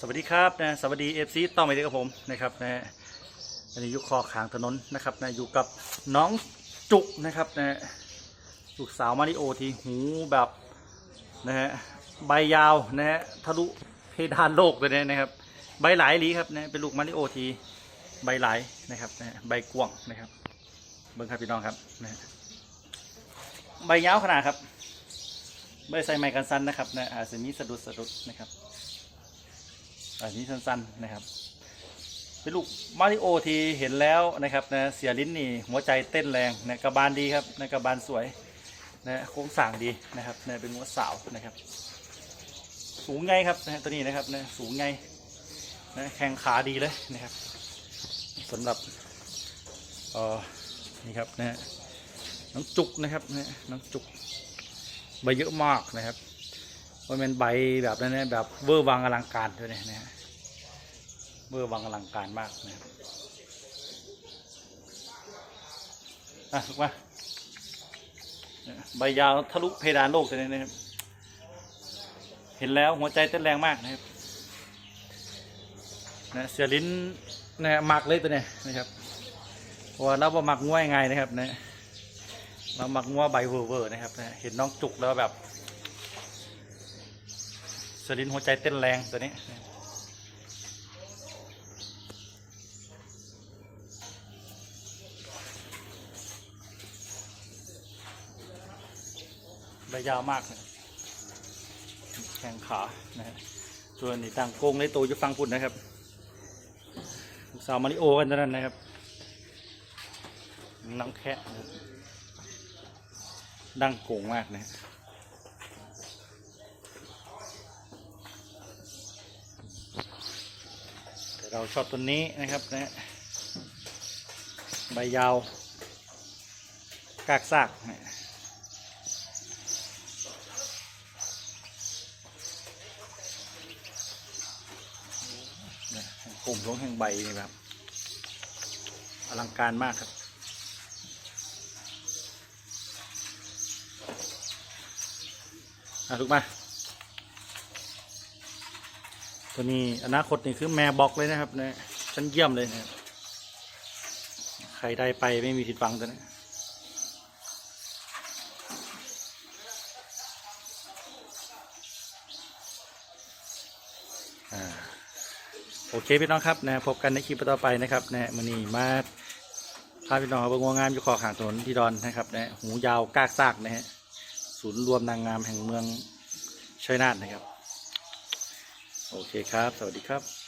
สวัสดีครับนะสวัสดีเอฟซีต้องไปด้วยกับผมนะครับนะอันนี้ยุคคอขางถนนนะครับนะอยู่กับน้องจุกนะครับนะลูกสาวมาริโอที่หูแบบนะฮะใบยาวนะฮะทะลุเพดานโลกเลยนะครับ ใบหลายลีครับนะเป็นลูกมาริโอทีใบหลายนะครับนะใบกว้างนะครับเบิ้งครับพี่น้องครับนะใบยาวขนาดครับใบใส่ไม้กันสั้นนะครับนะอาจจะมีสะดุดสะดุดนะครับ อันนี้สั้นๆนะครับ เป็นลูกมาริโอที่เห็นแล้วนะครับนะเสียลิ้นนี่หัวใจเต้นแรงนะกระบาลดีครับนะกระบาลสวยนะโครงสางดีนะครับนะเป็นหัวสาวนะครับ สูงไงครับนะตัวนี้นะครับนะสูงไงนะแข้งขาดีเลยนะครับสำหรับเออนี่ครับนะน้องจุกนะครับนะน้องจุกใบเยอะมากนะครับ ว่าเป็นใบแบบนั้นนะแบบเวอร์วังอลังการด้วยเนี่ยนะฮะเวอร์วังอลังการมากนะครับอะถูกปะเนี่ยใบยาวทะลุเพดานโลกเลยนะครับ เห็นแล้วหัวใจเต้นแรงมากนะครับนะเสียลิ้นนะหมักเลยตัวเนี้ยนะครับว่าเราบ่หมักง่วยไงนะครับนะเราหมักงัวใบเวอร์เวอร์นะครับนะเห็นน้องจุกแล้วแบบ สลินหัวใจเต้นแรงตัวนี้ใบยาวมากนะแข้งขานะฮะส่วนนี่ต่างโกงในตัวจะฟังพุ่นนะครับสาวมาริโอกันนั้นนะครับน้องแคะนะดังโกงมากนะฮะ แต่ เราชอบตัวนี้นะครับนะใบยาว กากซากเนี่ยกลุ่มของแห่งใบนี่แบบอลังการมากครับอะถูกไห ตัวนี้อนาคตนี่คือแม่บล็อกเลยนะครับนะชั้นเยี่ยมเลยนะใครได้ไปไม่มีผิดหวังตัวนี้อ่าโอเคพี่น้องครับนะพบกันในคลิปต่อไปนะครับนะมันนี้มาพาพี่น้องเอาไปงวงามอยู่ขอขางถนนที่ดอนนะครับนะหูยาวกากซากนะฮะศูนย์รวมนางงามแห่งเมืองชัยนาทนะครับ โอเคครับ สวัสดีครับ